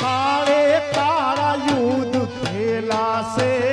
કાળે તારા યુદ્ધ ખેલાશે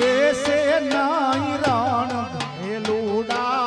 વેસે નાઈ રાણ ભેલુડા